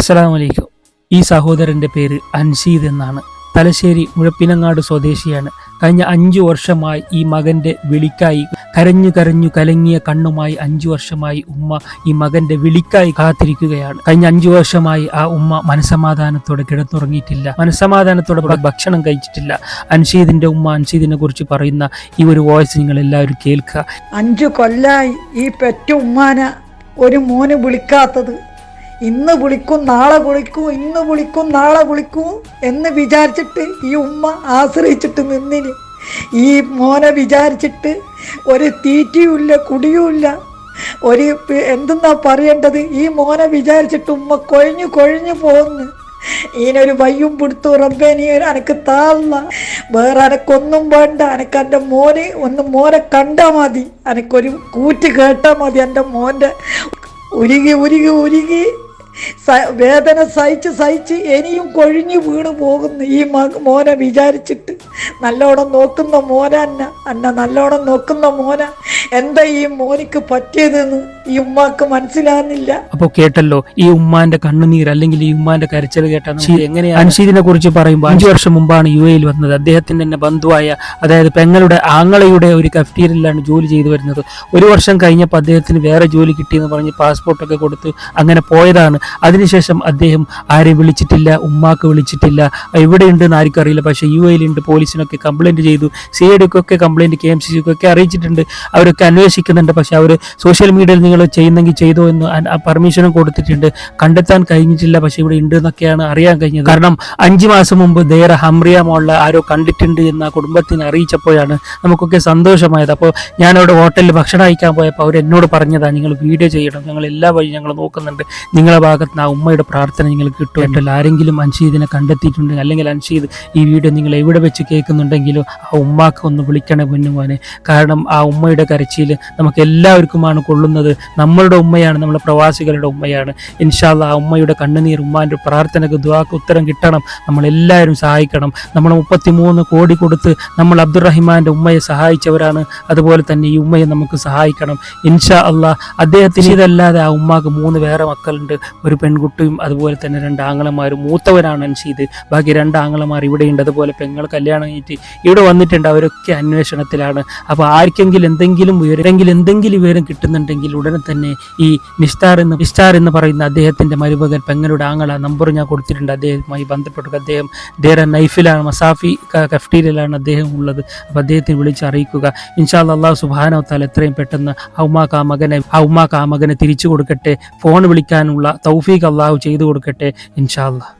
അസ്സലാമു വലൈക്കും ഈ സഹോദരന്റെ പേര് അൻഷീദ് എന്നാണ്. തലശ്ശേരി മുഴപ്പിനങ്ങാട് സ്വദേശിയാണ്. കഴിഞ്ഞ അഞ്ചു വർഷമായി ഈ മകന്റെ വിളിക്കായി കരഞ്ഞു കരഞ്ഞു കലങ്ങിയ കണ്ണുമായി അഞ്ചു വർഷമായി ഉമ്മ ഈ മകന്റെ വിളിക്കായി കാത്തിരിക്കുകയാണ്. കഴിഞ്ഞ അഞ്ചു വർഷമായി ആ ഉമ്മ മനസമാധാനത്തോടെ കിടന്നുറങ്ങിയിട്ടില്ല. മനസമാധാനത്തോടെ ഭക്ഷണം കഴിച്ചിട്ടില്ല. അൻഷീദിന്റെ ഉമ്മ അൻഷീദിനെ കുറിച്ച് പറയുന്ന ഈ ഒരു വോയിസ് നിങ്ങൾ എല്ലാവരും കേൾക്കുക. അഞ്ചു കൊല്ലായി ഈ പെറ്റ ഉമ്മാന ഒരു മോന് വിളിക്കാത്തത് ഇന്ന് വിളിക്കും നാളെ വിളിക്കും ഇന്ന് വിളിക്കും നാളെ വിളിക്കും എന്ന് വിചാരിച്ചിട്ട് ഈ ഉമ്മ ആശ്രയിച്ചിട്ട് നിന്നിന്. ഈ മോനെ വിചാരിച്ചിട്ട് ഒരു തീറ്റിയുമില്ല കുടിയുമില്ല. ഒരു എന്തെന്നാ പറയേണ്ടത്? ഈ മോനെ വിചാരിച്ചിട്ട് ഉമ്മ കൊഴിഞ്ഞു കൊഴിഞ്ഞു പോകുന്നു ഇനൊരു വയ്യും പിടുത്തു റബ്ബേ നീ എനക്ക് താഴ്ന്ന. വേറെ എനക്കൊന്നും വേണ്ട. എനക്ക് എന്റെ മോനെ ഒന്ന് മോനെ കണ്ടാൽ മതി. എനക്കൊരു കൂറ്റ് കേട്ടാൽ മതി എന്റെ മോന്റെ. ഉരുകി ഉരുകി ഉരുകി. വേദന സഹിച്ച് സഹിച്ച് ഇനിയും കൊഴിഞ്ഞു വീണ് പോകുന്നു. ഈ മോനെ വിചാരിച്ചിട്ട് നല്ലോണം നോക്കുന്ന മോന അന്ന അന്ന നല്ലോണം നോക്കുന്ന മോന എന്താ ഈ മോനിക്ക് പറ്റിയതെന്ന് ഈ ഉമ്മാക്ക് മനസ്സിലാകുന്നില്ല അപ്പൊ കേട്ടല്ലോ ഈ ഉമ്മാന്റെ കണ്ണുനീർ അല്ലെങ്കിൽ ഈ ഉമ്മാന്റെ കരച്ചിൽ കേട്ടാൽ എങ്ങനെയാണ്? അൻഷീദിനെ കുറിച്ച് പറയുമ്പോൾ അഞ്ചു വർഷം മുമ്പാണ് യു എയിൽ വന്നത്. അദ്ദേഹത്തിന്റെ തന്നെ ബന്ധുവായ അതായത് പെങ്ങളുടെ ആങ്ങളയുടെ ഒരു കഫ്റ്റീരിയലാണ് ജോലി ചെയ്തു വരുന്നത്. ഒരു വർഷം കഴിഞ്ഞപ്പോൾ അദ്ദേഹത്തിന് വേറെ ജോലി കിട്ടിയെന്ന് പറഞ്ഞ് പാസ്പോർട്ടൊക്കെ കൊടുത്ത് അങ്ങനെ പോയതാണ്. അതിനുശേഷം അദ്ദേഹം ആരെയും വിളിച്ചിട്ടില്ല ഉമ്മാക്ക് വിളിച്ചിട്ടില്ല. എവിടെയുണ്ടെന്ന് ആർക്കും അറിയില്ല പക്ഷേ യു എയിലുണ്ട് പോലീസിനൊക്കെ കംപ്ലൈന്റ് ചെയ്തു. സി ഐ ഡിക്കൊക്കെ കംപ്ലൈന്റ് കെ എം സി സിക്കൊക്കെ അറിയിച്ചിട്ടുണ്ട്. അവരൊക്കെ അന്വേഷിക്കുന്നുണ്ട്. പക്ഷെ അവർ സോഷ്യൽ മീഡിയയിൽ നിങ്ങൾ ചെയ്യുന്നെങ്കിൽ ചെയ്തോ എന്ന് പെർമിഷനും കൊടുത്തിട്ടുണ്ട്. കണ്ടെത്താൻ കഴിഞ്ഞിട്ടില്ല. പക്ഷെ ഇവിടെ ഉണ്ട് എന്നൊക്കെയാണ് അറിയാൻ കഴിഞ്ഞത്. കാരണം അഞ്ചു മാസം മുമ്പ് ദേറ ഹംറിയ മോളിൽ ആരോ കണ്ടിട്ടുണ്ട് എന്ന് ആ കുടുംബത്തിന് അറിയിച്ചപ്പോഴാണ് നമുക്കൊക്കെ സന്തോഷമായത്. അപ്പോൾ ഞാൻ അവിടെ ഹോട്ടലിൽ ഭക്ഷണം അയക്കാൻ പോയപ്പോൾ അവർ എന്നോട് പറഞ്ഞതാണ് നിങ്ങൾ വീഡിയോ ചെയ്യണം. ഞങ്ങൾ എല്ലാ വഴി ഞങ്ങൾ നോക്കുന്നുണ്ട്. നിങ്ങളുടെ ഭാഗത്ത് നിന്ന് ആ ഉമ്മയുടെ പ്രാർത്ഥന നിങ്ങൾ കിട്ടുമല്ലോ ആരെങ്കിലും അൻഷീദിനെ കണ്ടെത്തിയിട്ടുണ്ടെങ്കിൽ അല്ലെങ്കിൽ അൻഷീദ് ഈ വീഡിയോ നിങ്ങൾ എവിടെ വെച്ച് കേൾക്കുന്നുണ്ടെങ്കിലും ആ ഉമ്മാക്ക് ഒന്ന് വിളിക്കണേ പൊന്നുമോനെ കാരണം ആ ഉമ്മയുടെ കരച്ചിൽ നമുക്ക് എല്ലാവർക്കുമാണ് കൊള്ളുന്നത്. നമ്മളുടെ ഉമ്മയാണ് നമ്മളെ പ്രവാസികളുടെ ഉമ്മയാണ്. ഇൻഷാല്ല ആ ഉമ്മയുടെ കണ്ണുനീർ ഉമ്മാന്റെ പ്രാർത്ഥനക്ക് ദ്വാക്ക് ഉത്തരം കിട്ടണം. നമ്മളെല്ലാവരും സഹായിക്കണം. നമ്മൾ മുപ്പത്തിമൂന്ന് കോടി കൊടുത്ത് നമ്മൾ അബ്ദുറഹിമാന്റെ ഉമ്മയെ സഹായിച്ചവരാണ്. അതുപോലെ തന്നെ ഈ ഉമ്മയെ നമുക്ക് സഹായിക്കണം. ഇൻഷാ അള്ളാഹ് അദ്ദേഹത്തിന് ഇതല്ലാതെ ആ ഉമ്മാക്ക് മൂന്ന് വേറെ മക്കളുണ്ട്. ഒരു പെൺകുട്ടിയും അതുപോലെ തന്നെ രണ്ട് ആങ്ങളമാരും. മൂത്തവരാണ് അൻഷീദ്. ബാക്കി രണ്ട് ആങ്ങളമാർ ഇവിടെയുണ്ട്. അതുപോലെ പെങ്ങൾ കല്യാണം കഴിഞ്ഞിട്ട് ഇവിടെ വന്നിട്ടുണ്ട്. അവരൊക്കെ അന്വേഷണത്തിലാണ്. അപ്പോൾ ആർക്കെങ്കിലും എന്തെങ്കിലും വിവരമെങ്കിലും എന്തെങ്കിലും വിവരം കിട്ടുന്നുണ്ടെങ്കിൽ ഉടനെ തന്നെ ഈ നിസ്താർ എന്ന് നിസ്താർ എന്ന് പറയുന്ന അദ്ദേഹത്തിന്റെ മരുമകൻ പെങ്ങളുടെ ആങ്ങള നമ്പർ ഞാൻ കൊടുത്തിട്ടുണ്ട്. അദ്ദേഹവുമായി ബന്ധപ്പെട്ടു അദ്ദേഹം ദേറ നൈഫിലാണ് മസാഫി കഫ്റ്റീരിയലാണ് അദ്ദേഹം ഉള്ളത്. അപ്പോൾ അദ്ദേഹത്തെ വിളിച്ച് അറിയിക്കുക. ഇൻഷാല്ല അള്ളാഹു സുബാനോ താൽ എത്രയും പെട്ടെന്ന് ആ ഉമ്മാക്ക് ആ മകനെ ആ ആ മകനെ തിരിച്ചു കൊടുക്കട്ടെ. ഫോൺ വിളിക്കാനുള്ള തൗഫീഖ് അള്ളാഹു ചെയ്തു കൊടുക്കട്ടെ ഇൻഷാ അല്ലാ